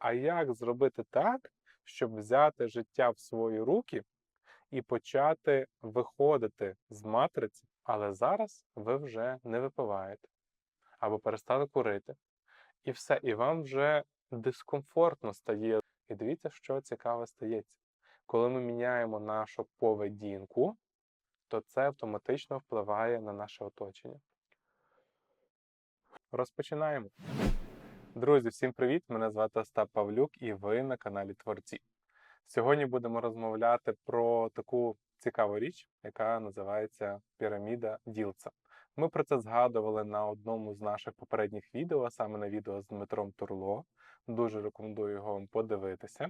а як зробити так, щоб взяти життя в свої руки і почати виходити з матриці, але зараз ви вже не випиваєте або перестали курити. І все, і вам вже дискомфортно стає. І дивіться, що цікаве стається. Коли ми міняємо нашу поведінку, то це автоматично впливає на наше оточення. Розпочинаємо. Друзі, всім привіт! Мене звати Остап Павлюк і ви на каналі Творці. Сьогодні будемо розмовляти про таку цікаву річ, яка називається піраміда Ділца. Ми про це згадували на одному з наших попередніх відео, саме на відео з Дмитром Турло. Дуже рекомендую його вам подивитися.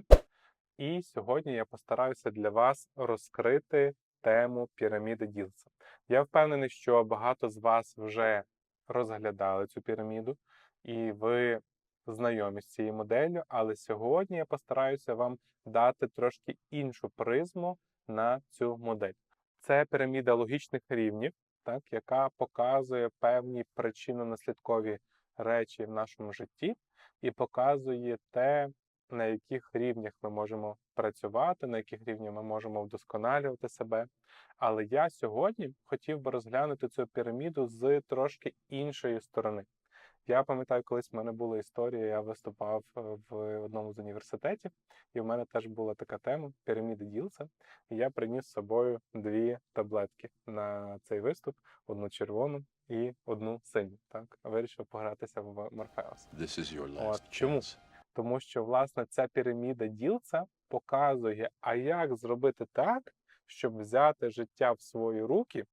І сьогодні я постараюся для вас розкрити тему піраміди Ділца. Я впевнений, що багато з вас вже розглядали цю піраміду, і ви знайомі з цією моделлю, але сьогодні я постараюся вам дати трошки іншу призму на цю модель. Це піраміда логічних рівнів, так, яка показує певні причинно-наслідкові речі в нашому житті і показує те, на яких рівнях ми можемо працювати, на яких рівнях ми можемо вдосконалювати себе. Але я сьогодні хотів би розглянути цю піраміду з трошки іншої сторони. Я пам'ятаю, колись в мене була історія, я виступав е, в одному з університетів, і в мене теж була така тема піраміди Ділса. І я приніс з собою дві таблетки на цей виступ: одну червону і одну синю. Так, вирішив погратися в Морфеус. This is your От чому? Тому що власне ця піраміда ділца показує, а як зробити так, щоб взяти життя в свої руки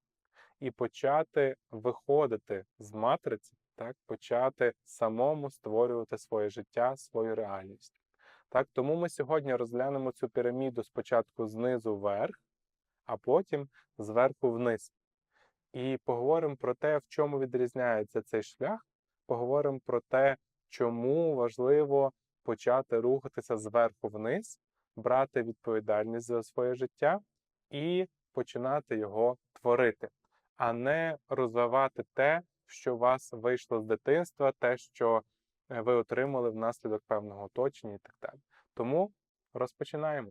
і почати виходити з матриці, так, почати самому створювати своє життя, свою реальність. Так, тому ми сьогодні розглянемо цю піраміду спочатку знизу вверх, а потім зверху вниз. І поговоримо про те, в чому відрізняється цей шлях. Поговоримо про те, чому важливо почати рухатися зверху вниз, брати відповідальність за своє життя і починати його творити, а не розвивати те, що у вас вийшло з дитинства, те, що е, ви отримали внаслідок певного оточення і так далі. Тому розпочинаємо.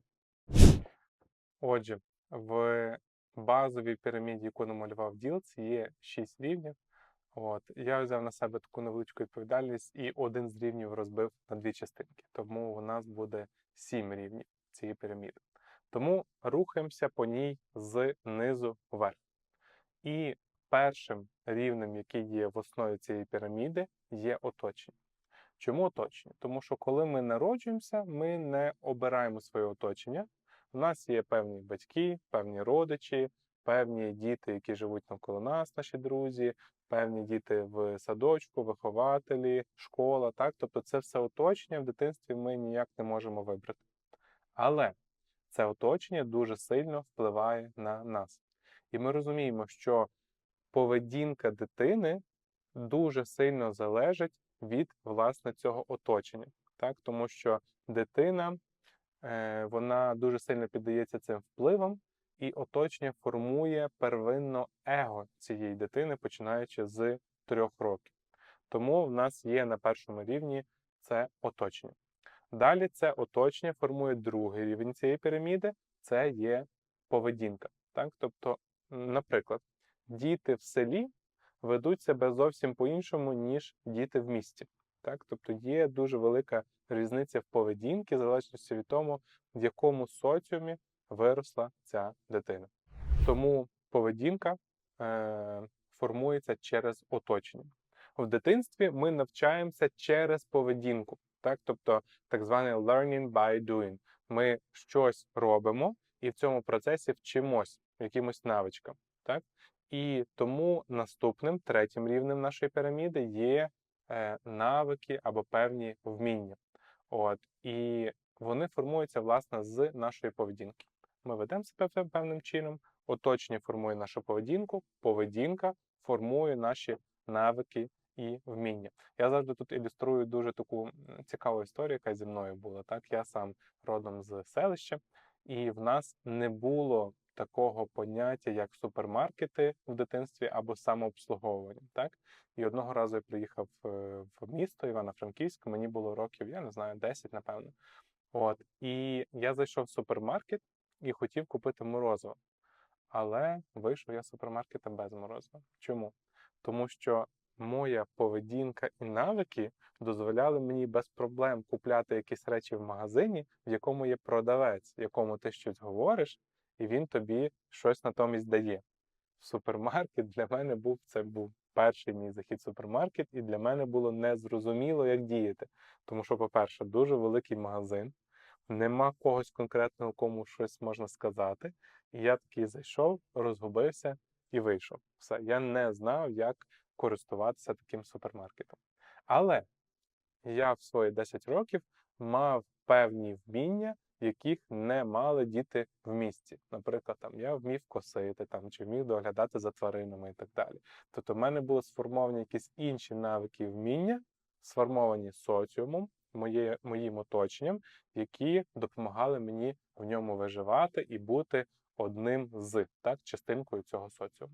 Отже, в базовій піраміді, яку намалював Ділц, є 6 рівнів. От я взяв на себе таку невеличку відповідальність і один з рівнів розбив на дві частинки. Тому у нас буде сім рівнів цієї піраміди. Тому рухаємося по ній з низу вверх. І першим рівнем, який є в основі цієї піраміди, є оточення. Чому оточення? Тому що коли ми народжуємося, ми не обираємо своє оточення. У нас є певні батьки, певні родичі, певні діти, які живуть навколо нас, наші друзі, певні діти в садочку, вихователі, школа. Так? Тобто це все оточення в дитинстві ми ніяк не можемо вибрати. Але це оточення дуже сильно впливає на нас. І ми розуміємо, що поведінка дитини дуже сильно залежить від власне цього оточення. Так? Тому що дитина е, вона дуже сильно піддається цим впливам, і оточення формує первинно его цієї дитини, починаючи з трьох років. Тому в нас є на першому рівні це оточення. Далі це оточення формує другий рівень цієї піраміди, це є поведінка. Так? Тобто, наприклад, діти в селі ведуть себе зовсім по-іншому, ніж діти в місті. Так? Тобто є дуже велика різниця в поведінці, в залежності від того, в якому соціумі виросла ця дитина. Тому поведінка е, формується через оточення. В дитинстві ми навчаємося через поведінку, так? тобто так званий learning by doing. Ми щось робимо і в цьому процесі вчимось якимось навичкам. Так? І тому наступним третім рівнем нашої піраміди є е, навики або певні вміння. От, і вони формуються власне з нашої поведінки. Ми ведемо себе пев- певним чином, оточення формує нашу поведінку, поведінка формує наші навики і вміння. Я завжди тут ілюструю дуже таку цікаву історію, яка зі мною була. Так, я сам родом з селища, і в нас не було такого поняття, як супермаркети в дитинстві або самообслуговування. Так? І одного разу я приїхав е, в місто Івано-Франківськ, мені було років, я не знаю, 10, напевно. От, і я зайшов в супермаркет і хотів купити морозиво. Але вийшов я з супермаркета без морозива. Чому? Тому що моя поведінка і навики дозволяли мені без проблем купляти якісь речі в магазині, в якому є продавець, якому ти щось говориш, і він тобі щось натомість дає. Супермаркет для мене був це був перший мій захід в супермаркет, і для мене було незрозуміло, як діяти. Тому що, по-перше, дуже великий магазин, нема когось конкретного, кому щось можна сказати. І я такий зайшов, розгубився і вийшов. Все, я не знав, як користуватися таким супермаркетом. Але я в свої 10 років мав певні вміння, яких не мали діти в місті. Наприклад, там я вмів косити там чи вмів доглядати за тваринами і так далі. Тобто, в мене були сформовані якісь інші навики вміння, сформовані соціумом, моє, моїм оточенням, які допомагали мені в ньому виживати і бути одним з так, частинкою цього соціуму.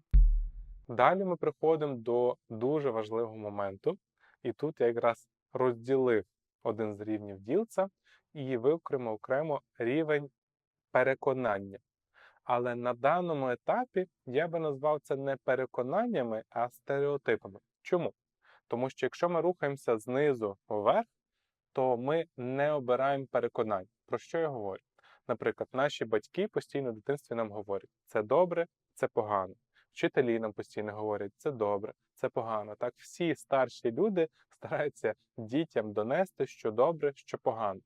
Далі ми приходимо до дуже важливого моменту, і тут я якраз розділив один з рівнів ділця і виокремо окремо рівень переконання. Але на даному етапі я би назвав це не переконаннями, а стереотипами. Чому? Тому що якщо ми рухаємося знизу вверх, то ми не обираємо переконань. Про що я говорю? Наприклад, наші батьки постійно в дитинстві нам говорять: це добре, це погано. Вчителі нам постійно говорять, це добре, це погано. Так, всі старші люди стараються дітям донести, що добре, що погано.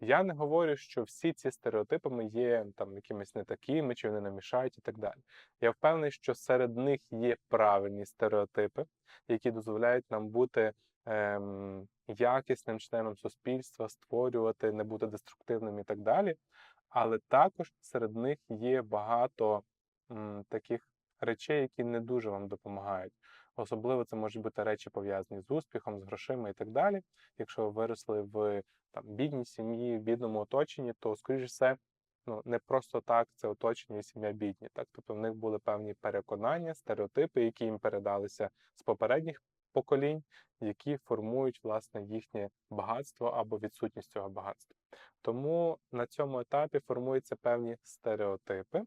Я не говорю, що всі ці стереотипами є там якимись не такими, чи вони намішають і так далі. Я впевнений, що серед них є правильні стереотипи, які дозволяють нам бути ем, якісним членом суспільства, створювати, не бути деструктивним і так далі. Але також серед них є багато м, таких речей, які не дуже вам допомагають. Особливо це можуть бути речі пов'язані з успіхом, з грошима і так далі. Якщо ви виросли в там бідній сім'ї, в бідному оточенні, то скоріш все, ну не просто так це оточення і сім'я бідні. Так, тобто в них були певні переконання, стереотипи, які їм передалися з попередніх поколінь, які формують власне їхнє багатство або відсутність цього багатства. Тому на цьому етапі формуються певні стереотипи.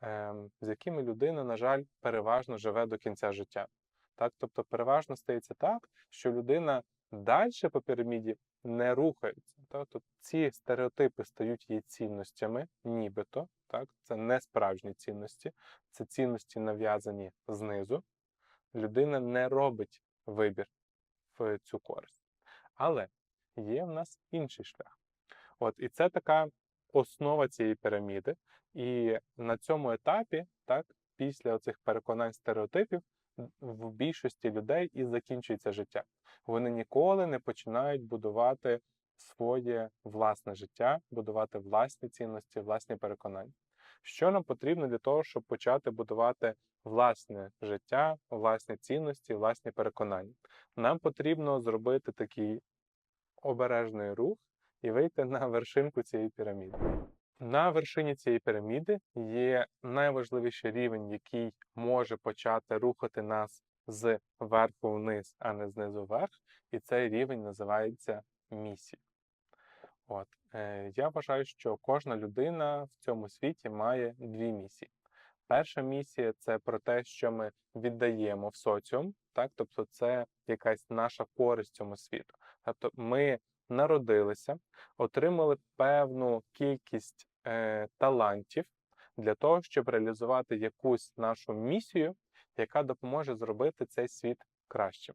Ем, з якими людина, на жаль, переважно живе до кінця життя. Так? Тобто, переважно стається так, що людина далі по піраміді не рухається. Так? Тобто ці стереотипи стають її цінностями, нібито. Так? Це не справжні цінності, це цінності нав'язані знизу. Людина не робить вибір в цю користь. Але є в нас інший шлях. От, І це така основа цієї піраміди. І на цьому етапі, так, після цих переконань стереотипів, в більшості людей і закінчується життя. Вони ніколи не починають будувати своє власне життя, будувати власні цінності, власні переконання. Що нам потрібно для того, щоб почати будувати власне життя, власні цінності, власні переконання? Нам потрібно зробити такий обережний рух і вийти на вершинку цієї піраміди. На вершині цієї піраміди є найважливіший рівень, який може почати рухати нас з верху вниз, а не знизу вверх. І цей рівень називається місія. От. Е, Я вважаю, що кожна людина в цьому світі має дві місії. Перша місія це про те, що ми віддаємо в соціум, так? тобто це якась наша користь цьому світу. Тобто ми народилися, отримали певну кількість е, талантів для того, щоб реалізувати якусь нашу місію, яка допоможе зробити цей світ кращим.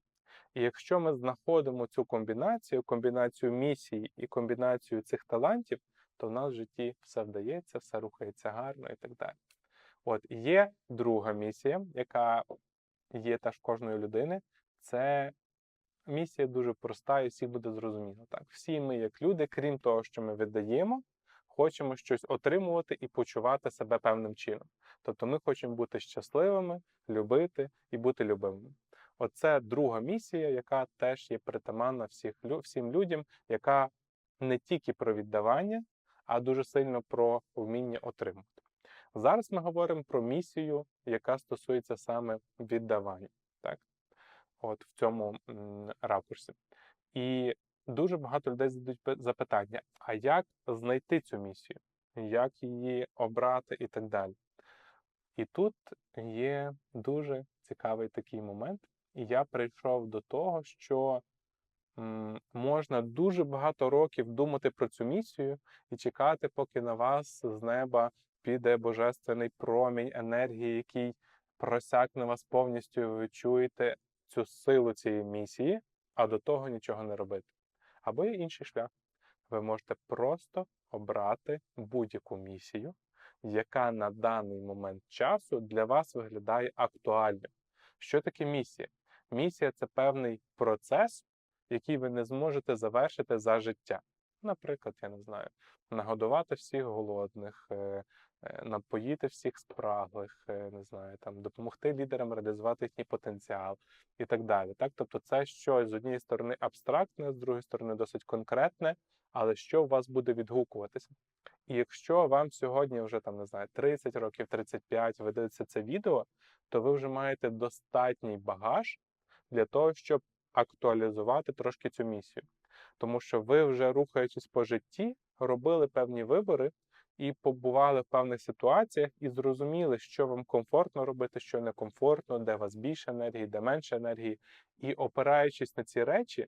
І якщо ми знаходимо цю комбінацію, комбінацію місії і комбінацію цих талантів, то в нас в житті все вдається, все рухається гарно і так далі. От є друга місія, яка є теж кожної людини, це місія дуже проста і всіх буде зрозуміло. Так, всі ми, як люди, крім того, що ми віддаємо, хочемо щось отримувати і почувати себе певним чином. Тобто ми хочемо бути щасливими, любити і бути любимими. Оце друга місія, яка теж є притаманна всіх, всім людям, яка не тільки про віддавання, а дуже сильно про вміння отримати. Зараз ми говоримо про місію, яка стосується саме віддавання, так? От в цьому ракурсі. І дуже багато людей задають запитання: а як знайти цю місію? Як її обрати і так далі? І тут є дуже цікавий такий момент. І я прийшов до того, що можна дуже багато років думати про цю місію і чекати, поки на вас з неба піде божественний промінь енергії, який просякне вас повністю, ви відчуєте цю силу цієї місії, а до того нічого не робити. Або є інший шлях. Ви можете просто обрати будь-яку місію, яка на даний момент часу для вас виглядає актуальним. Що таке місія? Місія це певний процес, який ви не зможете завершити за життя. Наприклад, я не знаю, нагодувати всіх голодних, е, напоїти всіх спраглих, е, не знаю, там допомогти лідерам реалізувати їхній потенціал і так далі. Так, тобто, це щось з однієї сторони абстрактне, з другої сторони досить конкретне, але що у вас буде відгукуватися. І якщо вам сьогодні вже там не знаю 30 років, 35, ви дивитеся це відео, то ви вже маєте достатній багаж для того, щоб актуалізувати трошки цю місію. Тому що ви вже рухаючись по житті, робили певні вибори і побували в певних ситуаціях, і зрозуміли, що вам комфортно робити, що некомфортно, де у вас більше енергії, де менше енергії. І опираючись на ці речі,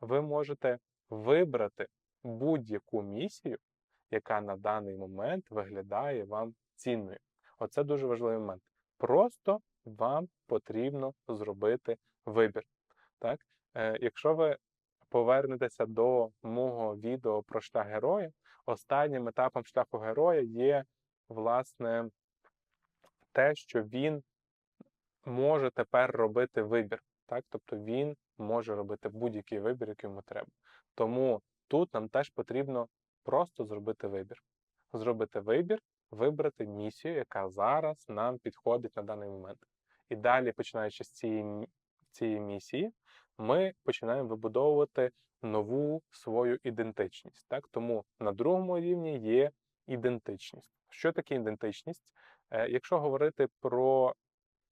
ви можете вибрати будь-яку місію, яка на даний момент виглядає вам цінною. Оце дуже важливий момент. Просто вам потрібно зробити вибір. Так? Е, якщо ви повернетеся до мого відео про шлях героя, останнім етапом шляху героя є, власне, те, що він може тепер робити вибір. Так? Тобто він може робити будь-який вибір, який йому треба. Тому тут нам теж потрібно просто зробити вибір. Зробити вибір, вибрати місію, яка зараз нам підходить на даний момент. І далі, починаючи з цієї, цієї місії, ми починаємо вибудовувати нову свою ідентичність. Так? Тому на другому рівні є ідентичність. Що таке ідентичність? Е, Якщо говорити про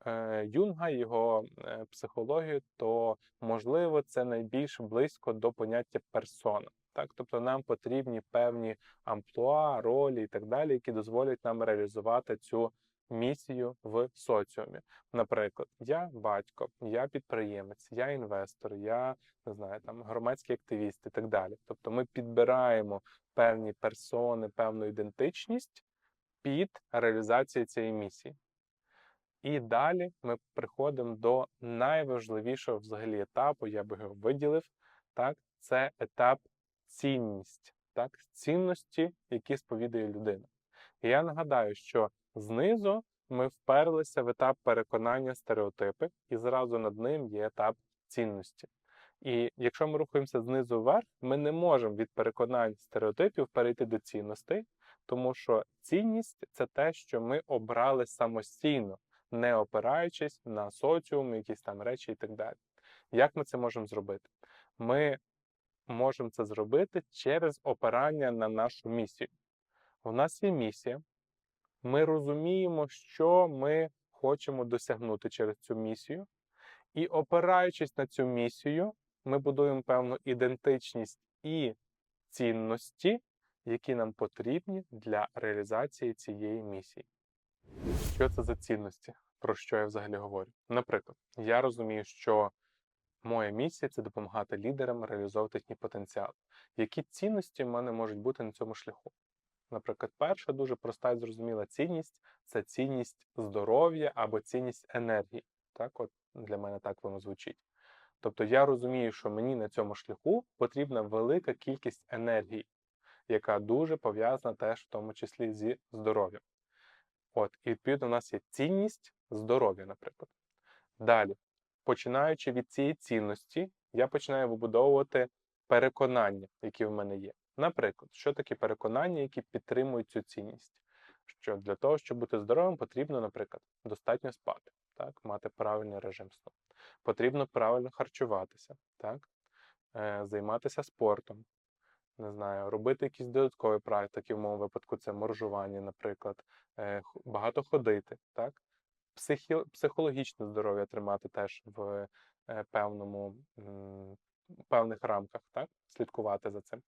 е, Юнга, його е, психологію, то можливо це найбільш близько до поняття персона. Так, тобто нам потрібні певні амплуа, ролі і так далі, які дозволять нам реалізувати цю місію в соціумі. Наприклад, я батько, я підприємець, я інвестор, я не знаю, там громадський активіст і так далі. Тобто ми підбираємо певні персони, певну ідентичність під реалізацію цієї місії. І далі ми приходимо до найважливішого взагалі етапу, я би його виділив. Так, це етап цінність, так, цінності, які сповідує людина. І я нагадаю, що знизу ми вперлися в етап переконання стереотипи, і зразу над ним є етап цінності. І якщо ми рухаємося знизу вверх, ми не можемо від переконань стереотипів перейти до цінностей, тому що цінність це те, що ми обрали самостійно, не опираючись на соціум, якісь там речі і так далі. Як ми це можемо зробити? Ми можемо це зробити через опирання на нашу місію. У нас є місія, ми розуміємо, що ми хочемо досягнути через цю місію, і опираючись на цю місію, ми будуємо певну ідентичність і цінності, які нам потрібні для реалізації цієї місії. Що це за цінності? Про що я взагалі говорю? Наприклад, я розумію, що моя місія це допомагати лідерам реалізовувати їхній потенціал. Які цінності в мене можуть бути на цьому шляху? Наприклад, перша дуже проста і зрозуміла цінність це цінність здоров'я або цінність енергії. Так, от для мене так воно звучить. Тобто я розумію, що мені на цьому шляху потрібна велика кількість енергії, яка дуже пов'язана теж в тому числі зі здоров'ям. От, і відповідно, у нас є цінність здоров'я, наприклад. Далі, починаючи від цієї цінності, я починаю вибудовувати переконання, які в мене є. Наприклад, що таке переконання, які підтримують цю цінність? Що для того, щоб бути здоровим, потрібно, наприклад, достатньо спати, так, мати правильний режим сну. Потрібно правильно харчуватися, так, е, займатися спортом, не знаю, робити якісь додаткові практики, в моєму випадку це моржування, наприклад, е, багато ходити, так? Психі... Психологічне здоров'я тримати теж в е, певному, м, певних рамках, так? Слідкувати за цим.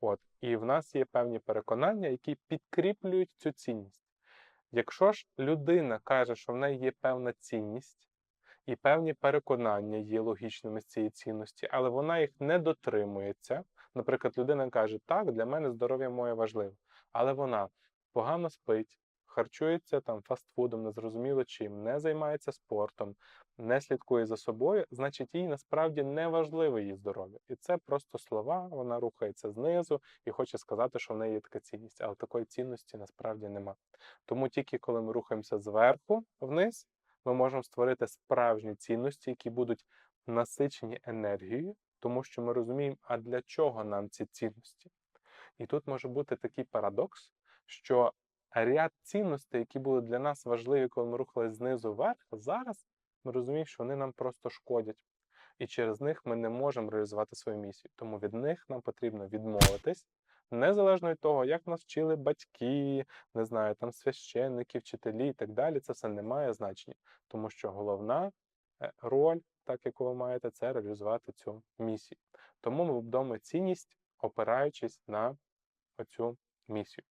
От. І в нас є певні переконання, які підкріплюють цю цінність. Якщо ж людина каже, що в неї є певна цінність, і певні переконання є логічними з цієї цінності, але вона їх не дотримується. Наприклад, людина каже, так, для мене здоров'я моє важливе, але вона погано спить, харчується там фастфудом, незрозуміло чим, не займається спортом, не слідкує за собою, значить їй насправді не важливе її здоров'я. І це просто слова, вона рухається знизу і хоче сказати, що в неї є така цінність, але такої цінності насправді нема. Тому тільки коли ми рухаємося зверху вниз, ми можемо створити справжні цінності, які будуть насичені енергією, тому що ми розуміємо, а для чого нам ці цінності. І тут може бути такий парадокс, що ряд цінностей, які були для нас важливі, коли ми рухались знизу вверх, зараз ми розуміємо, що вони нам просто шкодять. І через них ми не можемо реалізувати свою місію. Тому від них нам потрібно відмовитись, незалежно від того, як нас вчили батьки, не знаю, там священники, вчителі і так далі. Це все не має значення, тому що головна е, роль, так яку ви маєте, це реалізувати цю місію. Тому ми будемо цінність, опираючись на оцю місію.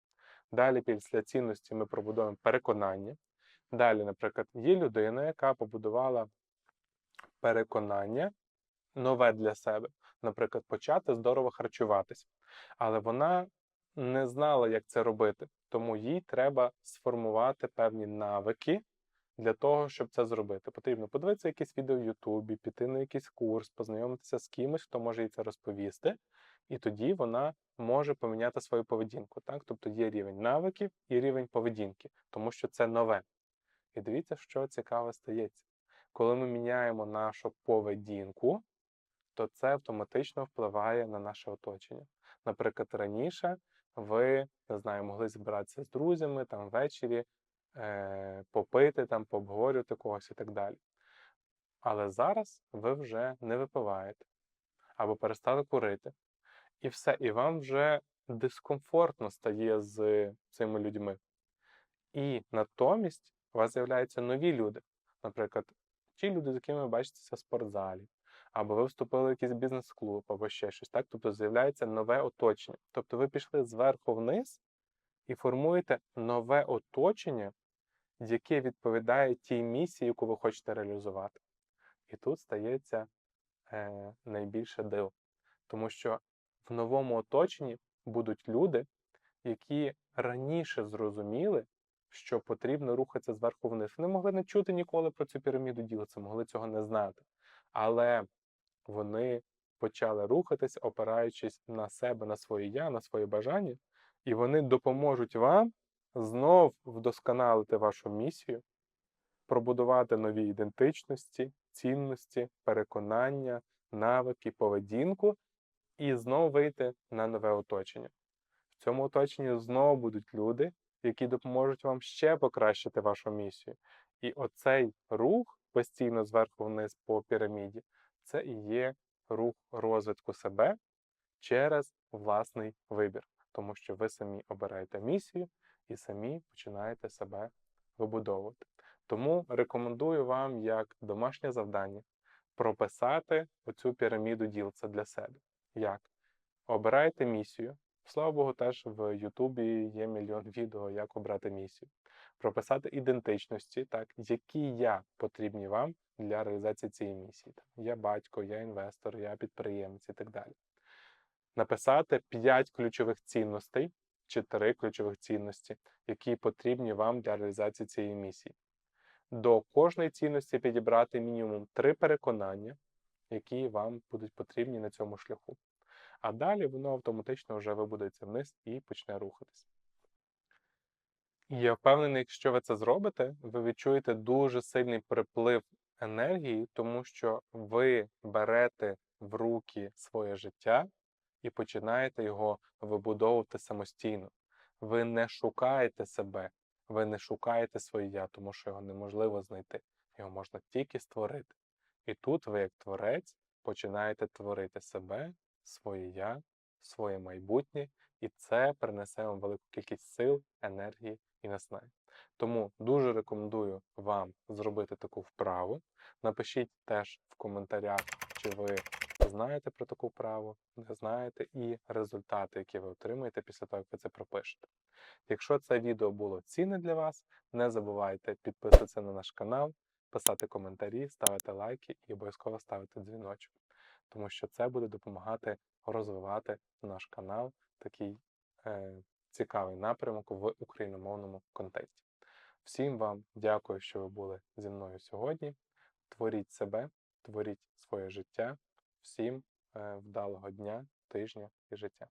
Далі, після цінності, ми пробудуємо переконання. Далі, наприклад, є людина, яка побудувала переконання нове для себе, наприклад, почати здорово харчуватись. Але вона не знала, як це робити, тому їй треба сформувати певні навики для того, щоб це зробити. Потрібно подивитися якісь відео в Ютубі, піти на якийсь курс, познайомитися з кимось, хто може їй це розповісти, і тоді вона може поміняти свою поведінку. Так? Тобто є рівень навиків і рівень поведінки, тому що це нове. І дивіться, що цікаве стається. Коли ми міняємо нашу поведінку, то це автоматично впливає на наше оточення. Наприклад, раніше ви не знаю, могли збиратися з друзями там ввечері, е, попити, там, пообговорювати когось і так далі. Але зараз ви вже не випиваєте або перестали курити. І все, і вам вже дискомфортно стає з цими людьми. І натомість у вас з'являються нові люди. Наприклад, ті люди, з якими ви бачитеся в спортзалі, або ви вступили в якийсь бізнес-клуб, або ще щось. Так? Тобто з'являється нове оточення. Тобто ви пішли зверху вниз і формуєте нове оточення, яке відповідає тій місії, яку ви хочете реалізувати. І тут стається е, найбільше див. Тому що в новому оточенні будуть люди, які раніше зрозуміли, що потрібно рухатися зверху вниз. Вони могли не чути ніколи про цю піраміду ділиться, могли цього не знати. Але вони почали рухатись, опираючись на себе, на своє я, на свої бажання, і вони допоможуть вам знов вдосконалити вашу місію, пробудувати нові ідентичності, цінності, переконання, навики, поведінку і знову вийти на нове оточення. В цьому оточенні знову будуть люди, які допоможуть вам ще покращити вашу місію. І оцей рух постійно зверху вниз по піраміді, це і є рух розвитку себе через власний вибір, тому що ви самі обираєте місію і самі починаєте себе вибудовувати. Тому рекомендую вам як домашнє завдання прописати оцю піраміду діл це для себе. Як? Обирайте місію. Слава Богу, теж в Ютубі є мільйон відео, як обрати місію. Прописати ідентичності, так, які я потрібні вам для реалізації цієї місії. Я батько, я інвестор, я підприємець і так далі. Написати 5 ключових цінностей чи 3 ключових цінності, які потрібні вам для реалізації цієї місії. До кожної цінності підібрати мінімум 3 переконання, які вам будуть потрібні на цьому шляху. А далі воно автоматично вже вибудеться вниз і почне рухатись. Я впевнений, якщо ви це зробите, ви відчуєте дуже сильний приплив енергії, тому що ви берете в руки своє життя і починаєте його вибудовувати самостійно. Ви не шукаєте себе, ви не шукаєте своє я, тому що його неможливо знайти. Його можна тільки створити. І тут ви, як творець, починаєте творити себе, своє я, своє майбутнє, і це принесе вам велику кількість сил, енергії і наснаги. Тому дуже рекомендую вам зробити таку вправу. Напишіть теж в коментарях, чи ви знаєте про таку вправу, не знаєте, і результати, які ви отримаєте після того, як ви це пропишете. Якщо це відео було цінне для вас, не забувайте підписатися на наш канал, писати коментарі, ставити лайки і обов'язково ставити дзвіночок, тому що це буде допомагати розвивати наш канал, такий е, цікавий напрямок в україномовному контексті. Всім вам дякую, що ви були зі мною сьогодні. Творіть себе, творіть своє життя. Всім е, вдалого дня, тижня і життя.